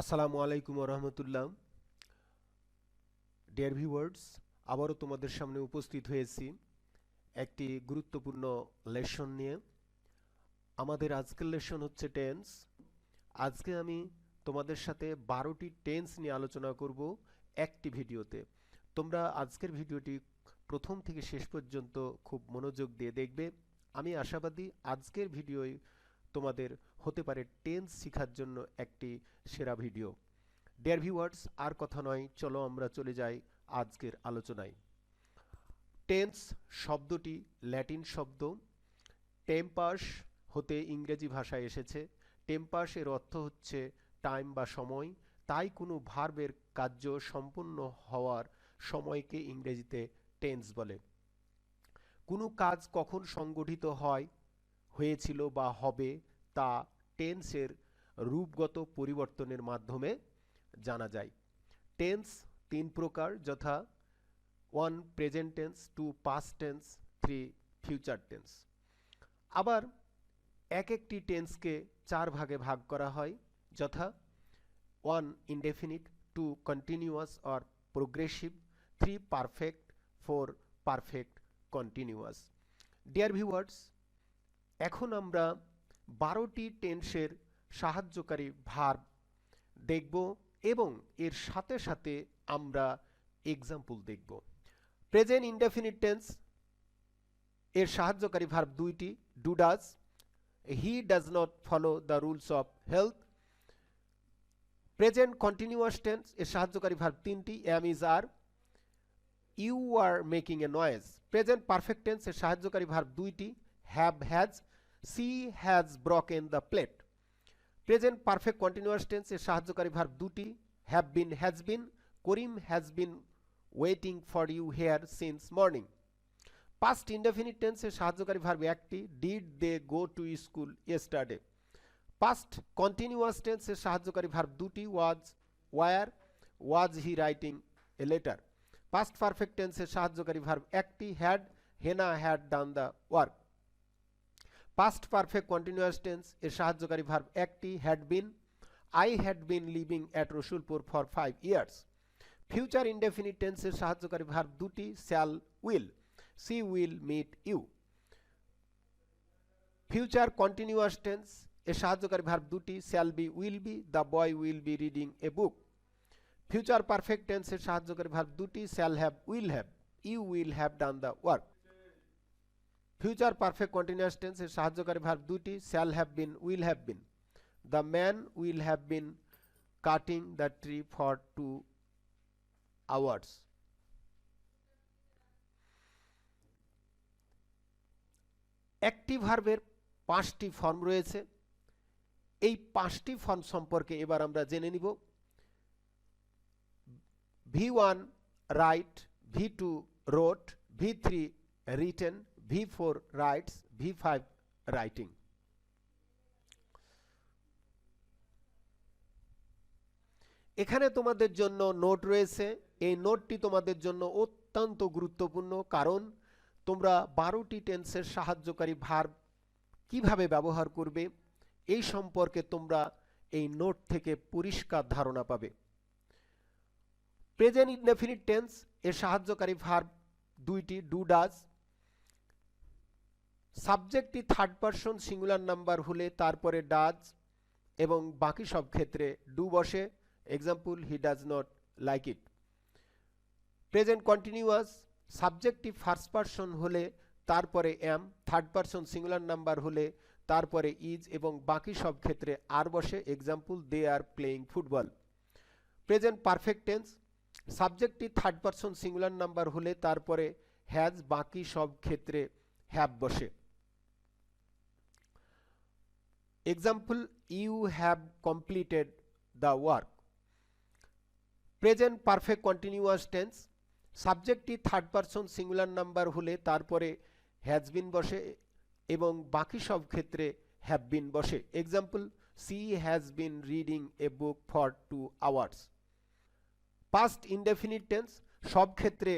আসসালামু আলাইকুম রহমতুল্লাহ। Dear viewers আবারও তোমাদের সামনে উপস্থিত হয়েছি একটি গুরুত্বপূর্ণ লেসন নিয়ে। আমাদের আজকের লেসন হচ্ছে টেন্স আজকে আমি তোমাদের সাথে বারোটি টেন্স নিয়ে আলোচনা করব একটি ভিডিওতে। তোমরা আজকের ভিডিওটি প্রথম থেকে শেষ পর্যন্ত খুব মনোযোগ দিয়ে দেখবে। আমি আশাবাদী আজকের ভিডিওই তোমাদের হতে পারে টেন্স শেখার জন্য একটি সেরা ভিডিও ডিয়ার ভিউয়ার্স আর কথা নয়, চলো আমরা চলে যাই আজকের আলোচনায়। টেন্স শব্দটি ল্যাটিন শব্দ। টেম্পাস হতে ইংরেজি ভাষায় এসেছে। টেম্পাস এর অর্থ হচ্ছে টাইম বা সময়। তাই কোনো ভার্বের কার্য সম্পূর্ণ হওয়ার সময়কে ইংরেজিতে টেন্স বলে। কোনো কাজ কখন সংগঠিত হয় হয়েছিল বা হবে তা টেন্সের রূপগত পরিবর্তনের মাধ্যমে জানা যায়। টেন্স তিন প্রকার, যথা one present tense two past tense three future tense আবার এক একটি টেন্সকে চার ভাগে ভাগ করা হয়, যথা one indefinite two continuous or progressive three perfect four perfect continuous dear viewers এখন আমরা বারোটি টেন্সের সাহায্যকারী ভার্ব দেখব এবং এর সাথে সাথে আমরা এক্সাম্পল দেখব। প্রেজেন্ট ইনডেফিনিট টেন্স এর সাহায্যকারী ভার্ব দুইটি do does he does not follow the rules of health present continuous tense এর সাহায্যকারী ভার্ব তিনটি am is are you are making a noise present perfect tense এর সাহায্যকারী ভার্ব দুইটি have has she has broken the plate present perfect continuous tense এর সাহায্যকারী verb দুটি have been has been Karim has been waiting for you here since morning past indefinite tense এর সাহায্যকারী verb একটি did they go to school yesterday past continuous tense এর সাহায্যকারী verb দুটি was were was he writing a letter past perfect tense এর সাহায্যকারী verb একটি had Hena had done the work past perfect continuous tense এর সাহায্যকারী verb একটি had been I had been living at Rasulpur for five years future indefinite tense এর সাহায্যকারী verb দুটি shall will she will meet you future continuous tense এর সাহায্যকারী verb দুটি shall be will be the boy will be reading a book future perfect tense এর সাহায্যকারী verb দুটি shall have will have you will have done the work future perfect continuous tense এর সাহায্যকারী verb দুটি shall have been will have been the man will have been cutting the tree for two hours একটি ভার্বের পাঁচটি form রয়েছে। এই পাঁচটি form সম্পর্কে এবার আমরা জেনে নিব। V one write V two wrote V three written V four writes, V five writing. এখানে তোমাদের জন্য নোট রয়েছে। এই নোটটি তোমাদের জন্য অত্যন্ত গুরুত্বপূর্ণ, কারণ তোমরা বারোটি টেন্সের সাহায্যকারী ভার্ব কীভাবে ব্যবহার করবে, এই সম্পর্কে তোমরা এই নোট থেকে পরিষ্কার ধারণা পাবে। প্রেজেন্ট ইনডেফিনিট টেন্স এর সাহায্যকারী ভার্ব দুইটি, ডু, ডাজ। সাবজেক্টটি থার্ড পারসন সিঙ্গুলার নাম্বার হলে তারপরে ডাজ এবং বাকি সব ক্ষেত্রে ডু বসে। Example he does not like it present continuous সাবজেক্টটি first person হলে তারপরে am third person singular number হলে তারপরে ইজ এবং বাকি সব ক্ষেত্রে আর বসে। Example they are playing football present perfect tense সাবজেক্টটি third person singular number হলে তারপরে হ্যাজ বাকি সব ক্ষেত্রে হ্যাভ বসে। Example you have completed the work present perfect continuous tense সাবজেক্টটি third person singular number হলে তারপরে হ্যাজ বিন বসে এবং বাকি সব ক্ষেত্রে হ্যাভ বিন বসে। Example she has been reading a book for two hours past indefinite tense সব ক্ষেত্রে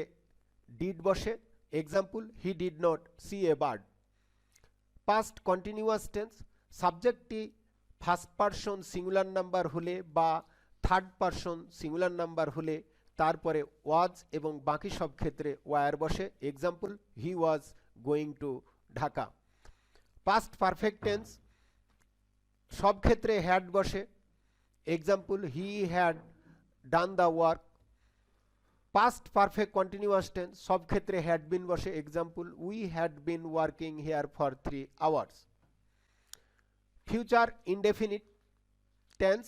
ডিড বসে। Example he did not see a bird past continuous tense সাবজেক্টটি first person singular number হলে বা থার্ড পারসন সিঙ্গুলার নাম্বার হলে তারপরে was এবং বাকি সব ক্ষেত্রে ওয়ার বসে। Example he was going to Dhaka past perfect tense সব ক্ষেত্রে হ্যাড বসে। Example he had done the work past perfect continuous tense সব ক্ষেত্রে হ্যাড বিন বসে। Example we had been working here for three hours future indefinite tense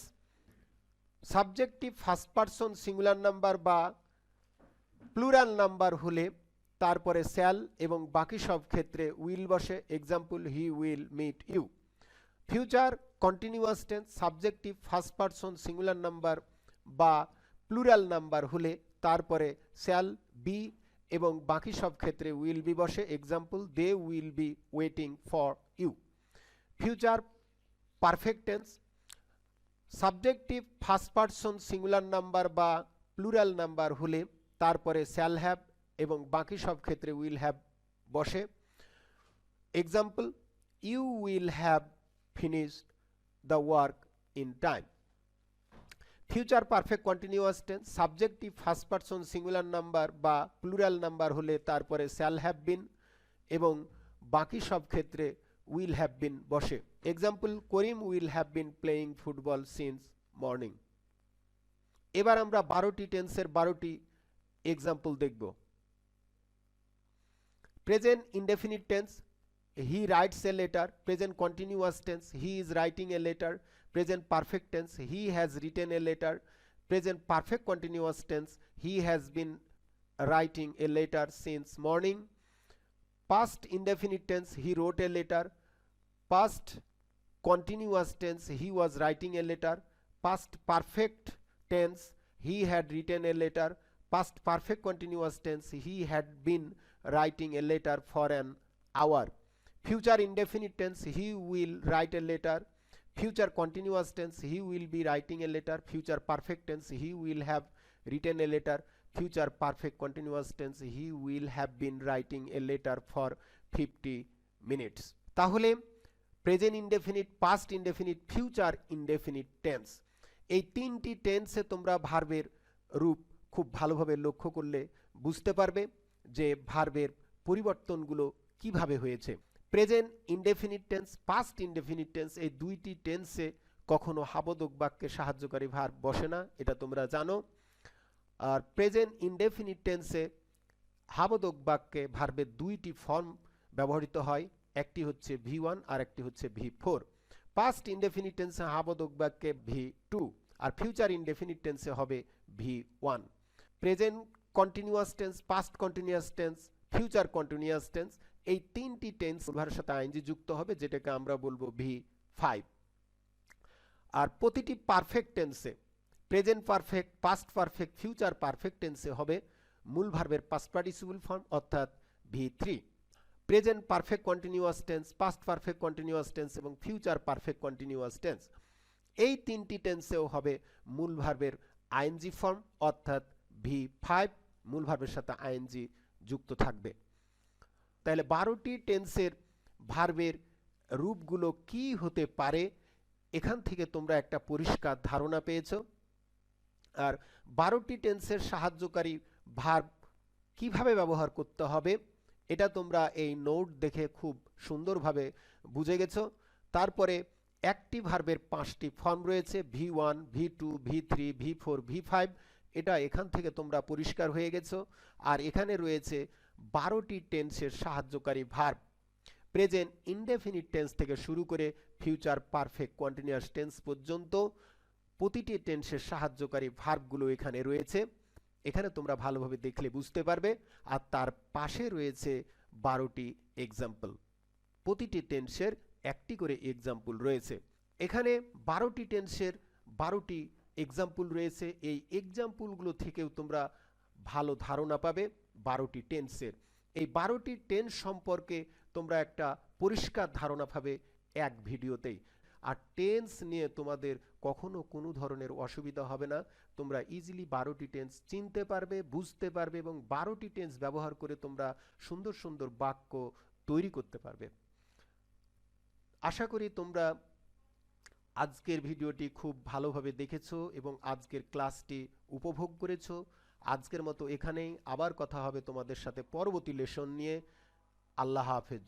subjective first person singular number বা plural number হলে তারপরে shall এবং বাকি সব ক্ষেত্রে উইল বসে। Example he will meet you future continuous tense subjective first person singular number বা plural number হলে তারপরে শ্যাল বি এবং বাকি সব ক্ষেত্রে উইল বি বসে। Example they will be waiting for you future perfect tense subjective first person singular number বা plural number হলে তারপরে স্যাল হ্যাভ এবং বাকি সব ক্ষেত্রে উইল হ্যাভ বসে। Example you will have finished the work in time future perfect continuous tense subjective first person singular number বা plural number হলে তারপরে স্যাল হ্যাভ বিন এবং বাকি সব ক্ষেত্রে উইল হ্যাভ বিন বসে। Example Karim will have been playing football since morning এবার আমরা বারোটি টেন্সের বারোটি এক্সাম্পল দেখব present indefinite tense he writes a letter present continuous tense he is writing a letter present perfect tense he has written a letter present perfect continuous tense he has been writing a letter since morning past indefinite tense he wrote a letter past continuous tense he was writing a letter past perfect tense he had written a letter past perfect continuous tense he had been writing a letter for an hour future indefinite tense he will write a letter future continuous tense he will be writing a letter future perfect tense he will have written a letter future perfect continuous tense he will have been writing a letter for 50 minutes তাহলে present indefinite past indefinite future indefinite tense এই তিনটি টেন্সে তোমরা ভার্বের রূপ খুব ভালোভাবে লক্ষ্য করলে বুঝতে পারবে যে ভার্বের পরিবর্তনগুলো কীভাবে হয়েছে। Present indefinite tense past indefinite tense এই দুইটি টেন্সে কখনো হাবদক বাক্যে সাহায্যকারী ভার্ব বসে না, এটা তোমরা জানো। আর প্রেজেন্ট ইনডেফিনিট টেন্সে হাবদক বাক্যে ভার্বের দুইটি ফর্ম ব্যবহৃত হয়। একটি হচ্ছে ভি ওয়ান আর একটি হচ্ছে ভি ফোর। পাস্ট ইনডেফিনিট টেন্সে হাবোদক বাক্যে ভি টু আর ফিউচার ইনডেফিনিট টেন্সে হবে V one. Present continuous tense past continuous tense future continuous tense এই তিনটি টেন্স উভয়ের সাথে আইনজি যুক্ত হবে, যেটাকে আমরা বলব ভি ফাইভ। আর প্রতিটি পারফেক্ট টেন্সে present perfect past perfect future perfect টেন্সে হবে মূল ভার্বের পাস্ট পার্টিসিপল ফর্ম অর্থাৎ V three. Present perfect continuous tense past perfect continuous tense এবং ফিউচার পারফেক্ট কন্টিনিউয়াস টেন্স এই তিনটি টেন্সেও হবে মূল ভার্বের আইএনজি ফর্ম অর্থাৎ ভি ফাইভ মূল ভার্বের সাথে আইএনজি যুক্ত থাকবে। তাহলে বারোটি টেন্সের ভার্বের রূপগুলো কি হতে পারে? এখান থেকে তোমরা একটা পরিষ্কার ধারণা পেয়েছ। আর বারোটি টেন্সের সাহায্যকারী ভার্ব কীভাবে ব্যবহার করতে হবে? এটা তোমরা এই নোট দেখে খুব সুন্দরভাবে বুঝে গেছো। তারপরে একটি ভার্বের পাঁচটি ফর্ম রয়েছে V one V two V three V four V five এটা এখান থেকে তোমরা পরিষ্কার হয়ে গেছো। আর এখানে রয়েছে বারোটি টেন্সের সাহায্যকারী ভার্ব প্রেজেন্ট ইনডেফিনিট টেন্স থেকে শুরু করে ফিউচার পারফেক্ট কন্টিনিউয়াস টেন্স পর্যন্ত প্রতিটি টেন্সের সাহায্যকারী ভার্বগুলো এখানে রয়েছে। এখানে তোমরা ভালোভাবে দেখলে বুঝতে পারবে। আর তার পাশে রয়েছে বারোটি এক্সাম্পল প্রতিটি টেন্সের একটি করে এক্সাম্পল রয়েছে। এখানে বারোটি টেন্সের বারোটি এক্সাম্পল রয়েছে। এই এক্সাম্পলগুলো থেকেও তোমরা ভালো ধারণা পাবে বারোটি টেন্সের এই বারোটি টেন্স সম্পর্কে তোমরা একটা পরিষ্কার ধারণা পাবে এক ভিডিওতেই। আর টেন্স নিয়ে তোমাদের কখনো কোনো ধরনের অসুবিধা হবে না। তোমরা ইজিলি বারোটি টেন্স চিনতে পারবে, বুঝতে পারবে এবং বারোটি টেন্স ব্যবহার করে তোমরা সুন্দর সুন্দর বাক্য তৈরি করতে পারবে। আশা করি তোমরা আজকের ভিডিওটি খুব ভালোভাবে দেখেছ এবং আজকের ক্লাসটি উপভোগ করেছ। আজকের মতো এখানেই আবার কথা হবে তোমাদের সাথে পরবর্তী লেসন নিয়ে। আল্লাহ হাফেজ।